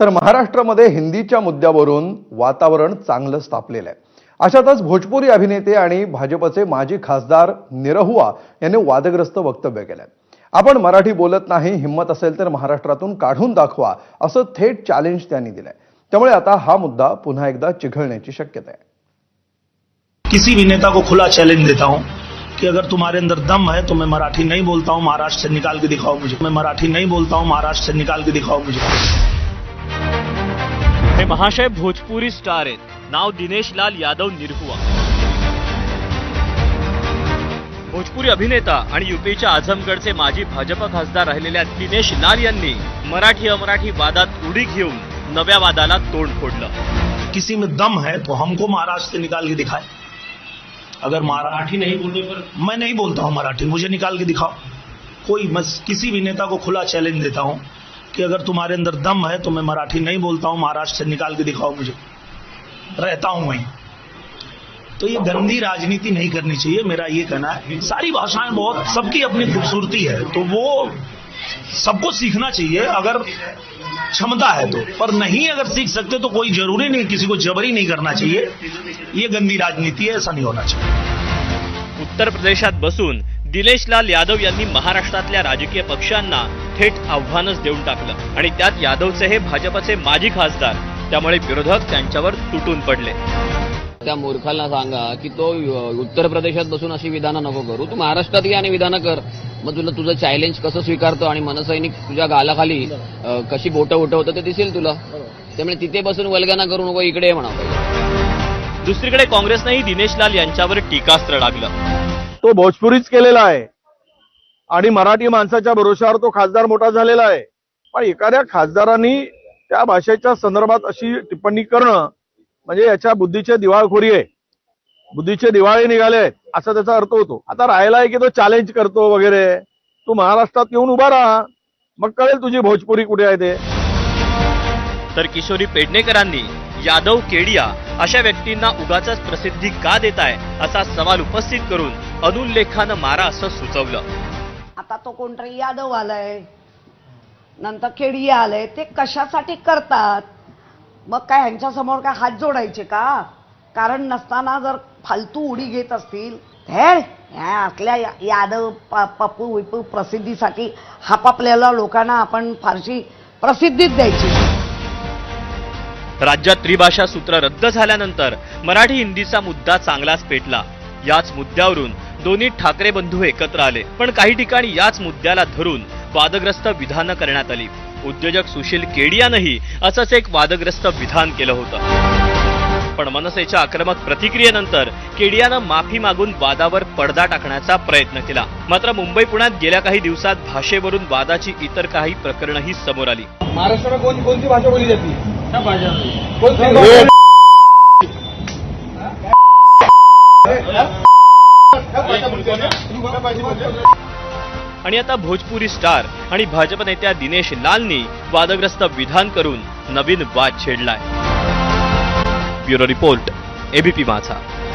तर महाराष्ट्रामध्ये हिंदीच्या मुद्द्यावरून वातावरण चांगलंच तापलेलं आहे. अशातच भोजपुरी अभिनेते आणि भाजपचे माजी खासदार निरहुआ यांनी वादग्रस्त वक्तव्य केलंय. आपण मराठी बोलत नाही हिंमत असेल तर महाराष्ट्रातून काढून दाखवा असं थेट चॅलेंज त्यांनी दिलंय. त्यामुळे आता हा मुद्दा पुन्हा एकदा चिघळण्याची शक्यता आहे. किसी भी नेता को खुला चैलेंज देता हूं कि अगर तुम्हारे अंदर दम है तो मैं मराठी नहीं बोलता हूं महाराष्ट्र से निकाल के दिखाओ मुझे। मैं मराठी नहीं बोलता हूं महाराष्ट्र से निकाल के दिखाओ मुझे। हे महाशय भोजपुरी स्टार आहेत. नाव दिनेश लाल यादव निरहुआ. भोजपुरी अभिनेता आणि युपीच्या आझमगडचे माजी भाजप खासदार राहिलेल्या दिनेश लाल यांनी मराठी अमराठी वादात उडी घेऊन नव्या वादाला तोंड फोडलं. किसी में दम है तो हमको महाराष्ट्र से निकाल के दिखाए। अगर मराठी नहीं बोलने पर मैं नहीं बोलता हूं मराठी मुझे निकाल के दिखाओ। कोई मस किसी भी नेता को खुला चैलेंज देता हूं। कि अगर तुम्हारे अंदर दम है तो मैं मराठी नहीं बोलता हूँ, महाराष्ट्र से निकाल के दिखाओ मुझे। रहता हूँ वहीं। तो ये गंदी राजनीति नहीं करनी चाहिए, मेरा ये कहना है। सारी भाषाएँ बहुत, सबकी अपनी खूबसूरती है तो वो सबको सीखना चाहिए, अगर क्षमता है तो। पर नहीं अगर सीख सकते तो कोई ज़रूरी नहीं, किसी को जबरी नहीं करना चाहिए। ये गंदी राजनीति है, ऐसा नहीं होना चाहिए। उत्तर प्रदेशात बसून दिनेश लाल यादव यांनी महाराष्ट्रातल्या राजकीय पक्षांना थेट आव्हानच देऊन टाकलं. आणि त्यात यादवचे हे भाजपचे माजी खासदार त्यामुळे विरोधक त्यांच्यावर तुटून पडले. त्या मूर्खाला सांगा की तो उत्तर प्रदेशात बसून अशी विधानं नको करू. तू महाराष्ट्रात घे आणि विधानं कर. मग तुला तुझं चॅलेंज कसं स्वीकारतो आणि मनसैनिक तुझ्या गालाखाली कशी बोटं उठवतं ते दिसेल तुला. त्यामुळे तिथे बसून वल्गना करू नको इकडे ये म्हणा. दुसरीकडे काँग्रेसनंही दिनेश लाल यांच्यावर टीकास्त्र लागलं. तो भोजपुरीच केलेला आहे. आणि मराठी माणसाच्या भरोशावर तो खासदार मोठा झालेला आहे. पण एखाद्या खासदारांनी त्या भाषेच्या संदर्भात अशी टिप्पणी करणं म्हणजे याच्या बुद्धीचे दिवाळखोरी आहे. बुद्धीचे दिवाळे निघाले आहेत असा त्याचा अर्थ होतो. आता राहिला आहे की तो चॅलेंज करतो वगैरे. तू महाराष्ट्रात येऊन उभा राहा. मग कळेल तुझी भोजपुरी कुठे आहे ते. तर किशोरी पेडणेकरांनी यादव केडिया अशा व्यक्तींना उगाच प्रसिद्धी का देताय असा सवाल उपस्थित करून अनुल्लेखानं मारा असं सुचवलं. आता तो कोणतरी यादव आलाय. नंतर केडी आलंय. ते कशासाठी करतात? मग काय ह्यांच्या समोर काय हात जोडायचे का? कारण नसताना जर फालतू उडी घेत असतील हे ह्या असल्या यादव प- पप्पू विपू प्रसिद्धीसाठी हापापल्याला लोकांना आपण फारशी प्रसिद्धीच द्यायची. राज्यात त्रिभाषा सूत्र रद्द झाल्यानंतर मराठी हिंदीचा मुद्दा चांगलाच पेटला. याच मुद्द्यावरून दोन्ही ठाकरे बंधू एकत्र आले पण काही ठिकाणी याच मुद्द्याला धरून वादग्रस्त विधानं करण्यात आली. उद्योजक सुशील केडियानंही असंच एक वादग्रस्त विधान केलं होतं. पण मनसेच्या आक्रमक प्रतिक्रियेनंतर केडियानं माफी मागून वादावर पडदा टाकण्याचा प्रयत्न केला. मात्र मुंबई पुण्यात गेल्या काही दिवसात भाषेवरून वादाची इतर काही प्रकरणंही समोर आली. महाराष्ट्र में कौन कौन सी भाषा बोली जाती है सब भाषा कौन सी भाषा? सब भाषा बोलते हैं ना? सब भाषा बोलते हैं? आणि आता भोजपुरी स्टार आणि भाजप नेत्या दिनेश लालनी वादग्रस्त विधान करून नवीन वाद छेडलाय. ब्युरो रिपोर्ट एबीपी माझा